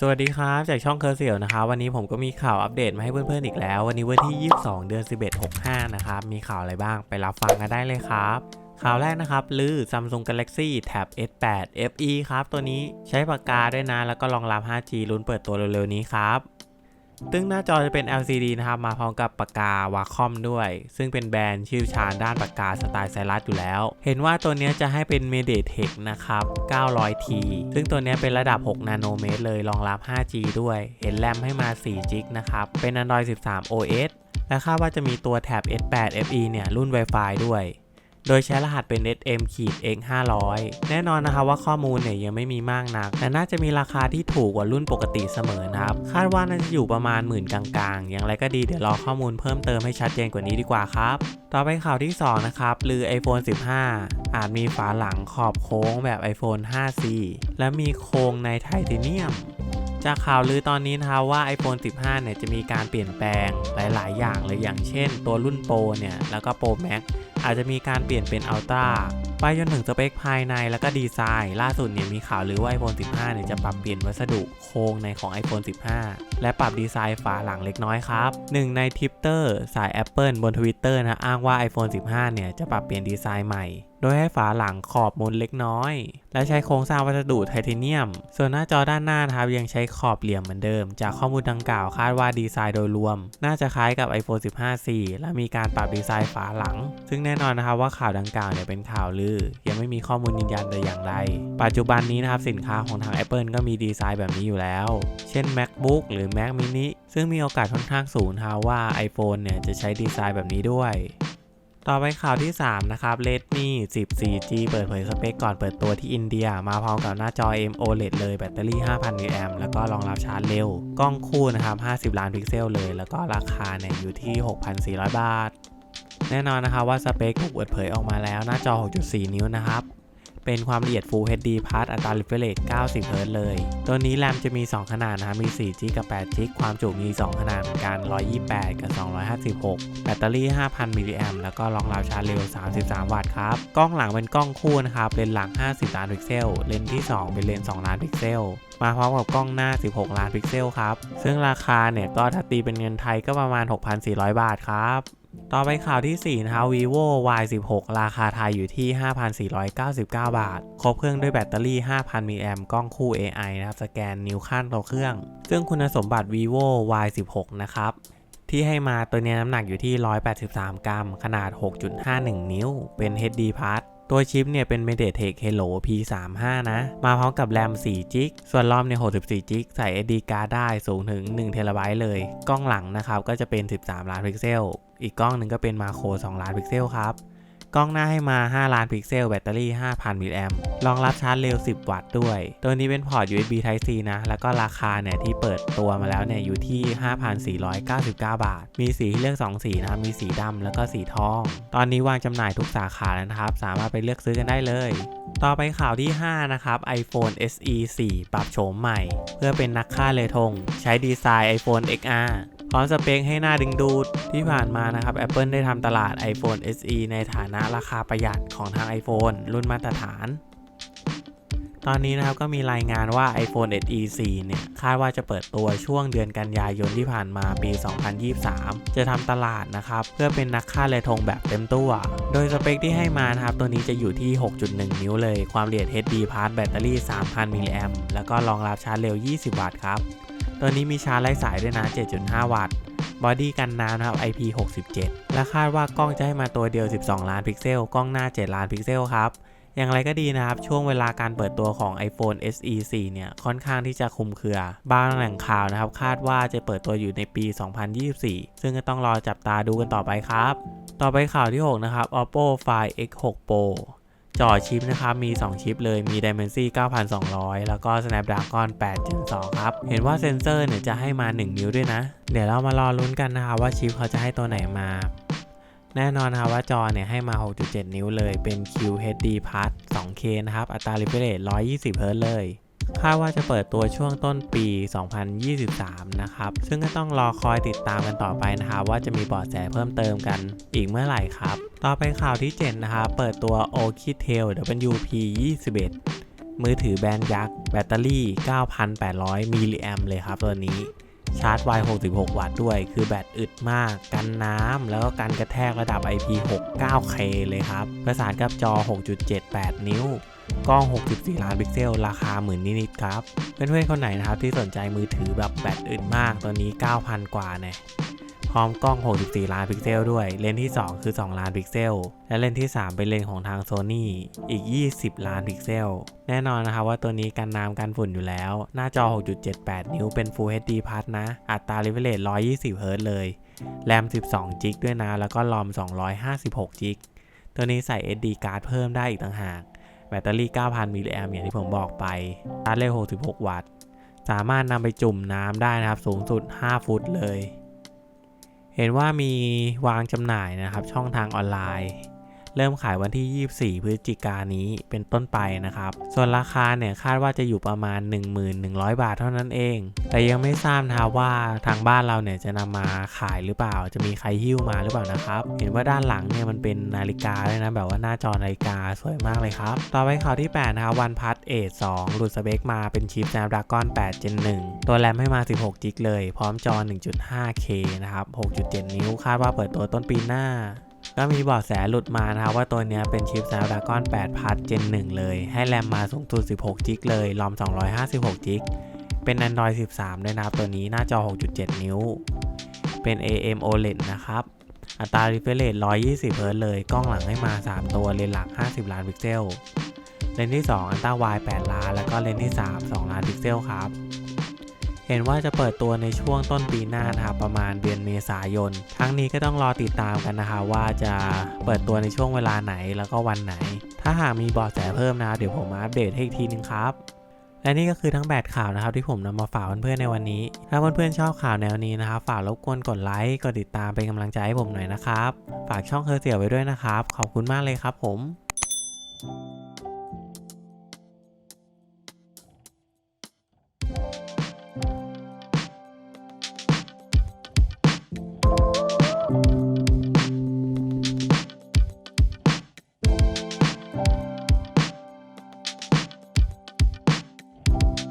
สวัสดีครับ จากช่องเคอร์เซียวนะครับวันนี้ผมก็มีข่าวอัปเดตมาให้เพื่อนๆอีกแล้ว วันนี้วันที่ 22 เดือน 11 65 นะครับ มีข่าวอะไรบ้างไปรับฟังกันได้เลยครับ ข่าวแรกนะครับ ลือ Samsung Galaxy Tab S8 FE ครับ ตัวนี้ใช้ปากกาด้วยนะ แล้วก็รองรับ 5G ลุ้นเปิดตัวเร็วๆนี้ครับ ซึ่งหน้าจอจะเป็น LCD นะครับ มาพร้อมกับปากกาวาคอมด้วย ซึ่งเป็นแบรนด์ชื่อชาญด้านปากกาสไตล์ไซรัสอยู่แล้ว เห็นว่าตัวนี้จะให้เป็น MediaTek นะครับ 900T ซึ่งตัวนี้เป็นระดับ 6 นาโนเมตรเลยรองรับ 5G ด้วย เห็นแรมให้มา4 g นะครับ เป็น Android 13 OS และคาดว่าจะมีตัวแท็บ S8 FE เนี่ยรุ่น Wi-Fi ด้วย โดยใช้รหัสเป็น SM X 500แน่นอนนะคะว่าข้อมูลเนี่ยยังไม่มีมากนัก แต่น่าจะมีราคาที่ถูกกว่ารุ่นปกติเสมอนะครับ คาดว่าน่าจะอยู่ประมาณหมื่นกลางๆ อย่างไรก็ดีเดี๋ยวรอข้อมูลเพิ่มเติมให้ชัดเจนกว่านี้ดีกว่าครับ ต่อไปข่าวที่ 2 นะครับลือ iPhone 15 อาจมีฝาหลังขอบโค้งแบบ iPhone 5C และมีโครงในไทเทเนียมจากข่าวลือตอนนี้นะคะว่า iPhone 15 เนี่ยจะมีการเปลี่ยนแปลงหลาย ๆ อย่างเลยอย่างเช่น ตัวรุ่นโปรเนี่ยแล้วก็โปรแม็ก อาจจะมีการเปลี่ยนเป็นอัลตร้าไปจนถึงสเปคภายในแล้วก็ดีไซน์ ล่าสุดเนี่ยมีข่าวลือว่า iPhone 15 เนี่ยจะปรับเปลี่ยนวัสดุโครงในของ iPhone 15 และปรับดีไซน์ฝาหลังเล็กน้อยครับหนึ่งในทิปเตอร์สาย Apple บน Twitter นะอ้างว่า iPhone 15 เนี่ยจะปรับเปลี่ยนดีไซน์ใหม่ โดยให้ฝาหลังขอบมุนเล็กน้อย และใช้โครงสร้างวัสดุไทเทเนียม ส่วนหน้าจอด้านหน้านะครับยังใช้ขอบเหลี่ยมเหมือนเดิม จากข้อมูลดังกล่าวคาดว่าดีไซน์โดยรวม น่าจะคล้ายกับ iPhone 15 4 และมีการปรับดีไซน์ฝาหลัง ซึ่งแน่นอนนะครับว่าข่าวดังกล่าวเนี่ยเป็นข่าวลือ ยังไม่มีข้อมูลยืนยันแต่อย่างใดปัจจุบันนี้นะครับสินค้าของทาง Apple ก็มีดีไซน์แบบนี้อยู่แล้ว เช่น MacBook หรือ Mac mini ซึ่งมีโอกาสค่อนข้างสูงนะครับว่า iPhone เนี่ยจะใช้ดีไซน์แบบนี้ด้วย ต่อไปข่าวที่ 3 นะครับ Redmi 10 4G เปิดเผยสเปคก่อนเปิดตัวที่อินเดีย มาพร้อมกับหน้าจอ AMOLED เลยแบตเตอรี่ 5,000 มิลลิแอมแล้วก็รองรับชาร์จเร็ว กล้องคู่นะครับ 50 ล้านพิกเซลเลย แล้วก็ราคาเนี่ยอยู่ที่ 6,400 บาท แน่นอนนะครับว่าสเปคถูกเปิดเผยออกมาแล้วหน้าจอ 6.4 นิ้วนะครับ เป็นความละเอียด Full HD Plus อัตรา refresh 90 Hz เลย ตัวนี้แรมจะมี 2 ขนาดนะมี 4 g กับ 8 g ความจุมี 2 ขนาดเหมือนกัน 128 กับ 256 แบตเตอรี่ 5,000 มิลลิแอมแล้วก็รองรับชาร์จเร็ว 33 วัตต์ครับ กล้องหลังเป็นกล้องคู่นะครับ เลนส์หลัง 50 ล้านพิกเซล เลนส์ที่ 2 เป็นเลนส์ 2 ล้านพิกเซล มาพร้อมกับกล้องหน้า 16 ล้านพิกเซลครับ ซึ่งราคาเนี่ยก็ถ้าตีเป็นเงินไทยก็ประมาณ 6,400 บาทครับ ต่อไปข่าวที่ 4 นะครับ vivo y 1 6 ราคาไทยอยู่ที่ 5,499 บาท ครบเครื่องด้วยแบตเตอรี่ 5,000 มิลลิแอมกล้องคู่ AI นะครับ สแกนนิ้วขั้นตัวเครื่อง ซึ่งคุณสมบัติ vivo y 1 6 นะครับ ที่ให้มาตัวนี้น้ำหนักอยู่ที่ 183 กรัม ขนาด 6.51 นิ้ว เป็น HD Plus ตัวชิปเนี่ยเป็น MediaTek Helio P35 นะ มาพร้อมกับแรม4 g b ส่วนรอมเนี่ย 64 g b ใส่ SD card ได้สูงถึง1 t b เลย กล้องหลังนะครับ ก็จะเป็น 13 ล้านพิกเซล อีกกล้องหนึ่งก็เป็นมาโคร 2 ล้านพิกเซลครับ กล้องหน้าให้มา 5 ล้านพิกเซล แบตเตอรี่ 5,000 มิลลิแอมรองรับชาร์จเร็ว 10 วัตต์ด้วย ตัวนี้เป็นพอร์ต USB Type C นะ แล้วก็ราคาเนี่ยที่เปิดตัวมาแล้วเนี่ยอยู่ที่ 5,499 บาท มีสีให้เลือก 2 สีนะมีสีดำแล้วก็สีทอง ตอนนี้วางจำหน่ายทุกสาขาแล้วนะครับ สามารถไปเลือกซื้อกันได้เลยต่อไปข่าวที่ 5 นะครับ iPhone SE 4 ปรับโฉมใหม่ เพื่อเป็นนักฆ่าเลยธงใช้ดีไซน์ iPhone XR พร้อมสเปคให้หน้าดึงดูดที่ผ่านมานะครับ Apple ได้ทำตลาด iPhone SE ในฐานะราคาประหยัดของทาง iPhone รุ่นมาตรฐาน ตอนนี้นะครับก็มีรายงานว่า iPhone SE 4 เนี่ย คาดว่าจะเปิดตัวช่วงเดือนกันยายนที่ผ่านมาปี 2023 จะทำตลาดนะครับ เพื่อเป็นนักฆ่าเลยธงแบบเต็มตัว โดยสเปคที่ให้มานะครับ ตัวนี้จะอยู่ที่ 6.1 นิ้วเลย ความละเอียด HD Plus แบตเตอรี่ 3,000 มิลลิแอมแล้วก็รองรับชาร์จเร็ว 20 วัตต์ครับ ตัวนี้มีชาร์จไร้สายด้วยนะ 7.5 วัตต์บอดี้กันน้ำนะครับ IP67 และคาดว่ากล้องจะให้มาตัวเดียว 12 ล้านพิกเซล กล้องหน้า 7 ล้านพิกเซลครับ อย่างไรก็ดีนะครับ ช่วงเวลาการเปิดตัวของ iPhone SE 4 เนี่ย ค่อนข้างที่จะคุมเครือ บางแหล่งข่าวนะครับ คาดว่าจะเปิดตัวอยู่ในปี 2024 ซึ่งก็ต้องรอจับตาดูกันต่อไปครับ ต่อไปข่าวที่ 6 นะครับ Oppo Find X6 Pro จอชิปนะครับ มี 2 ชิปเลย มี Dimensity 9200 แล้วก็ Snapdragon 8.2ครับ เห็นว่าเซนเซอร์เนี่ยจะให้มา 1 นิ้วด้วยนะ เดี๋ยวเรามารอลุ้นกันนะครับว่าชิปเขาจะให้ตัวไหนมา แน่นอนครับว่าจอเนี่ยให้มา 6.7 นิ้วเลย เป็น QHD Plus 2K นะครับ อัตรา refresh 120 Hz เลย คาดว่าจะเปิดตัวช่วงต้นปี 2023 นะครับ ซึ่งก็ต้องรอคอยติดตามกันต่อไปนะครับว่าจะมีเบาะแสเพิ่มเติมกันอีกเมื่อไหร่ครับ ต่อไปข่าวที่ 7 นะครับเปิดตัว o k i t e l WP 21มือถือแบรนด์ยักษ์แบตเตอรี่ 9,800 มิลลิแอมเลยครับตัวนี้ ชาร์จไว66 วัตต์ด้วย คือแบตอึดมากกันน้ำแล้วก็กันกระแทกระดับ IP69K เลยครับ ประสานกับจอ 6.78 นิ้ว กล้อง 64 ล้านพิกเซล ราคาหมื่นนิดๆครับ เพื่อนๆคนไหนนะครับที่สนใจมือถือแบบแบตอึดมากตัวนี้ 9,000 กว่าเนี่ย ร้อมกล้อง 64 ล้านพิกเซลด้วย เลนส์ที่ 2 คือ 2 ล้านพิกเซล และเลนส์ที่ 3 เป็นเลนส์ของทาง Sony อีก 20 ล้านพิกเซล แน่นอนนะครับว่าตัวนี้กันน้ำกันฝุ่นอยู่แล้ว หน้าจอ 6.78 นิ้วเป็น Full HD Plus นะ อัตรา refresh 120 Hz เลย แรม 12จิกด้วยนะ แล้วก็รอม 256จิกตัวนี้ใส่ SD card เพิ่มได้อีกต่างหาก แบตเตอรี่ 9,000 มิลลิแอมอย่างที่ผมบอกไปชาร์จเร็ว66 วัตต์ สามารถนำไปจุ่มน้ำได้นะครับ สูงสุด 5 ฟุตเลย เห็นว่ามีวางจำหน่ายนะครับช่องทางออนไลน์ เริ่มขายวันที่ 24 พฤศจิกายนนี้เป็นต้นไปนะครับ ส่วนราคาเนี่ยคาดว่าจะอยู่ประมาณ 1100 บาทเท่านั้นเอง แต่ยังไม่ทราบนะว่าทางบ้านเราเนี่ยจะนำมาขายหรือเปล่า จะมีใครหิ้วมาหรือเปล่านะครับ เห็นว่าด้านหลังเนี่ยมันเป็นนาฬิกาด้วยนะ แบบว่าหน้าจอนาฬิกาสวยมากเลยครับ ต่อไปข่าวที่ 8 นะครับวันพัทเอท2หลุดสเปคมาเป็นชิป Snapdragon 8 Gen 1 ตัวแรมให้มา 16 จิกเลย พร้อมจอ 1.5K นะครับ 6.7 นิ้ว คาดว่าเปิดตัวต้นปีหน้า ก็มีเบาะแสหลุดมานะครับว่าตัวนี้เป็นชิป Snapdragon 8 Plus Gen 1 เลย ให้แรมมาสูงสุด 16 จิกเลย รอม 256 จิก เป็น Android 13 ด้วยนะครับ ตัวนี้หน้าจอ 6.7 นิ้ว เป็น AM OLED นะครับ อัตรา refresh rate 120 Hz เลย กล้องหลังให้มา 3 ตัว เลนส์หลัก 50 ล้านพิกเซล เลนส์ที่ 2 อันต้า wide 8ล้าน แล้วก็เลนส์ที่ 3 2 ล้านพิกเซลครับ เห็นว่าจะเปิดตัวในช่วงต้นปีหน้านะครับประมาณเดือนเมษายน ทั้งนี้ก็ต้องรอติดตามกันนะคะว่าจะเปิดตัวในช่วงเวลาไหนแล้วก็วันไหน ถ้าหากมีเบาะแสเพิ่มนะเดี๋ยวผมมาอัปเดตให้อีกทีนึงครับและนี่ก็คือทั้ง 8 ข่าวนะครับที่ผมนำมาฝากเพื่อนๆในวันนี้ ถ้าเพื่อนๆชอบข่าวแนวนี้นะครับฝากรบกวนกดไลค์ กดติดตามเป็นกำลังใจให้ผมหน่อยนะครับ ฝากช่องเคอร์เสียไว้ด้วยนะครับ ขอบคุณมากเลยครับผม